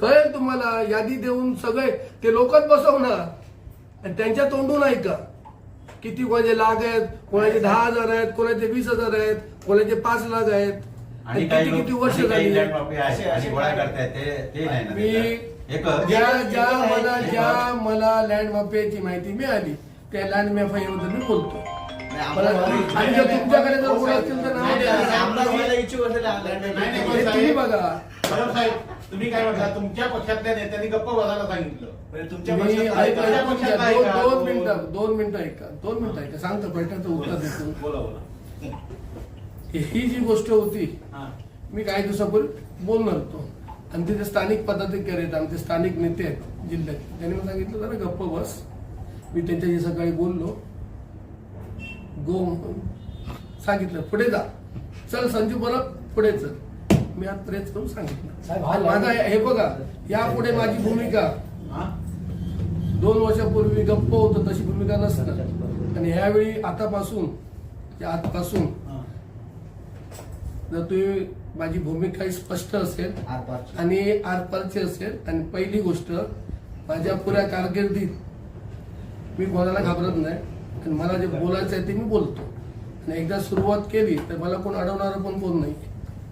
कळेल तुम्हाला यादी देऊन सगळे ते लोकच बसवणार. आणि त्यांच्या तोंडून ऐका. किती कोणाचे लाख आहेत कोणाचे दहा हजार आहेत कोणाचे वीस हजार आहेत कोणाचे पाच लाख आहेत. आणि किती किती वर्ष झाली मी ज्या ज्या मला ज्या मला लँड माफियाची माहिती मिळाली त्या लँड माफियाबद्दल मी बोलतो. आणि जर तुमच्याकडे जर कोण असतील तर नाव नाही, तुम्ही बघा. तुम्ही काय म्हणता? तुमच्या पक्षातल्या नेत्यांनी गप्प बसायला सांगितलं. म्हणजे तुमच्या मी पक्षात ऐका? तुमच्या दोन? दोन मिनिटं दोन मिनिटं ऐका दोन मिनिटं ऐका. सांगतो प्रश्नाचं उत्तर देतो. बोला बोला. ही जी गोष्ट होती हा. मी काही दिवसापूर्वी बोलणार होतो. आणि तिथे स्थानिक पदाधिकारी आहेत आमचे स्थानिक नेते आहेत जिल्ह्यात त्यांनी मला सांगितलं जरा गप्प बस. मी त्यांच्याशी सकाळी बोललो. गो सांगितलं पुढे जा. चल संजू परत पुढे चल. मी आज प्रेस करून हा सांगितलं माझा हे बघा यापुढे माझी भूमिका? दोन वर्षापूर्वी गप्प होतं तशी भूमिका नसतं आणि ह्यावेळी आतापासून आजपासून. जर तुम्ही माझी भूमिका स्पष्ट असेल. आणि आरपारची असेल आणि पहिली गोष्ट माझ्या पुऱ्या कारकिर्दीत मी कोणाला घाबरत नाही आणि मला जे बोलायचं आहे ते मी बोलतो आणि एकदा सुरुवात केली तर मला कोण अडवणार पण कोण नाही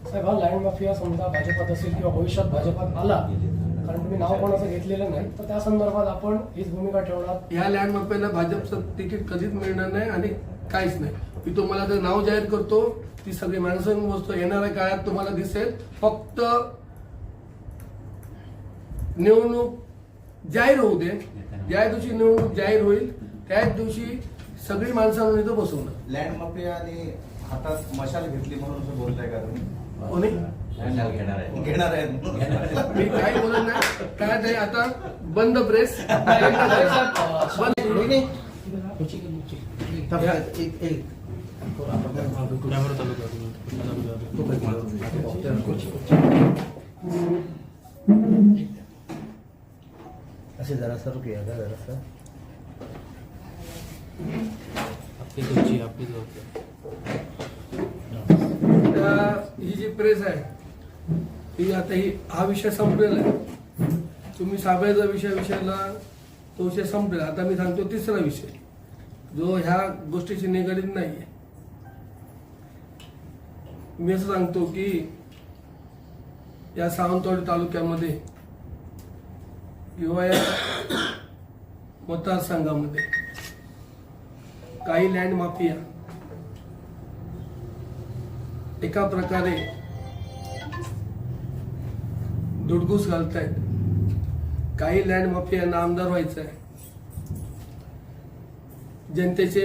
साहेब हा लँड माफिया समजा भाजपात असेल किंवा भविष्यात भाजपात आला कारण तुम्ही नाव कोणाचं घेतलेलं नाही तर त्या संदर्भात आपण हीच भूमिका ठेवणार. या लँड माफियाला भाजपचं तिकीट कधीच मिळणार नाही आणि काहीच नाही. मी तुम्हाला जर नाव जाहीर करतो ती सगळी माणसं वस्तू येणाऱ्या काळात तुम्हाला दिसेल. फक्त निवडणूक जाहीर होऊ दे. ज्या दिवशी निवडणूक जाहीर होईल त्याच दिवशी सगळी माणसं आणून इथं बसवणार. लँड माफिया आणि हातात मशाल घेतली म्हणून असं बोलताय का तुम्ही? कोणी? लँड घेणार आहे. घेणार आहेत मी काय बोलत नाही काय ते आता बंद प्रेस बंद असे जरा सर घ्या का जरा आता ही जी प्रेस आहे ही आता ही हा विषय संपलेला आहे. तुम्ही साबळेचा विषय विषयाला तो विषय संपलेला. आता मी सांगतो तिसरा विषय जो ह्या गोष्टीशी निगडीत नाहीये. मी असं सांगतो की या सावंतवाडी तालुक्यामध्ये किंवा या मतदारसंघामध्ये काही लँड माफिया एका प्रकारे दुडगूस घालतायत. काही लँड माफियांना आमदार व्हायचं आहे जनतेचे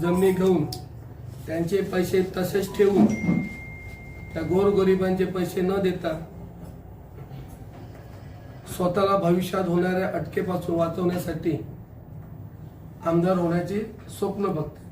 जमिनी घेऊन त्यांचे पैसे तसेच ठेवून त्या गोरगरिबांचे पैसे न देता स्वतःला भविष्यात होणाऱ्या अटकेपासून वाचवण्यासाठी आमदार होण्याचे स्वप्न बघते